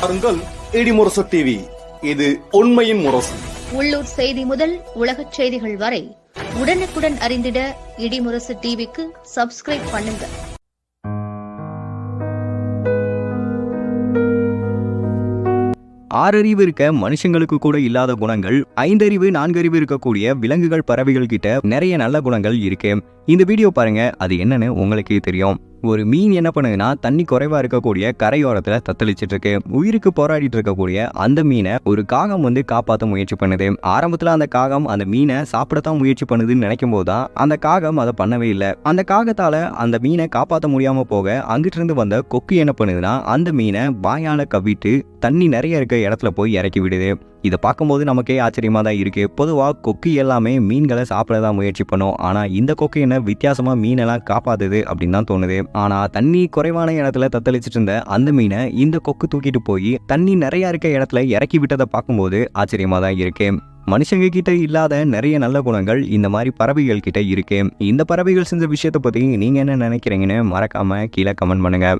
பாருங்கள் இடிமுரசு டிவி இது உண்மையின் முரசு. உள்ளூர் செய்தி முதல் உலகச் செய்திகள் வரை உடனுக்குடன் அறிந்திட இடிமுரசு டிவிக்கு சப்ஸ்கிரைப் பண்ணுங்க ஆறறிவு இருக்க மனுஷங்களுக்கு கூட இல்லாத குணங்கள் ஐந்தறிவு நான்கறிவு இருக்கக்கூடிய விலங்குகள் பறவைகள் கிட்ட நிறைய நல்ல குணங்கள் இருக்கு. இந்த வீடியோ பாருங்க அது என்னன்னு உங்களுக்கே தெரியும். ஒரு மீன் என்ன பண்ணுதுன்னா தண்ணி குறைவா இருக்கக்கூடிய கரையோரத்துல தத்தளிச்சிட்டு இருக்கு உயிருக்கு போராடிட்டு இருக்கக்கூடிய அந்த மீனை ஒரு காகம் வந்து காப்பாற்ற முயற்சி பண்ணுது. ஆரம்பத்துல அந்த காகம் அந்த மீனை சாப்பிடத்தான் முயற்சி பண்ணுதுன்னு நினைக்கும் போதுதான் அந்த காகம் அதை பண்ணவே இல்லை. அந்த காகத்தால அந்த மீனை காப்பாற்ற முடியாம போக அங்கிட்டு இருந்து வந்த கொக்கு என்ன பண்ணுதுன்னா அந்த மீனை வாயால கவிட்டு தண்ணி நிறைய இருக்க இடத்துல போய் இறக்கி விடுது. இதை பார்க்கும்போது நமக்கே ஆச்சரியமாக தான் இருக்குது பொதுவாக கொக்கு எல்லாமே மீன்களை சாப்பிட தான் முயற்சி பண்ணும். ஆனால் இந்த கொக்கு என்ன வித்தியாசமாக மீனெல்லாம் காப்பாத்துது அப்படின்னு தான் தோணுது. ஆனா தண்ணி குறைவான இடத்துல தத்தளிச்சிட்டு இருந்த அந்த மீனை இந்த கொக்கு தூக்கிட்டு போய் தண்ணி நிறைய இருக்க இடத்துல இறக்கி விட்டதை பார்க்கும்போது ஆச்சரியமா தான் இருக்கு. மனுஷங்க கிட்ட இல்லாத நிறைய நல்ல குணங்கள் இந்த மாதிரி பறவைகள் கிட்ட இருக்கு. இந்த பறவைகள் செஞ்ச விஷயத்தை பத்தி நீங்க என்ன நினைக்கிறீங்கன்னு மறக்காம கீழே கமெண்ட் பண்ணுங்க.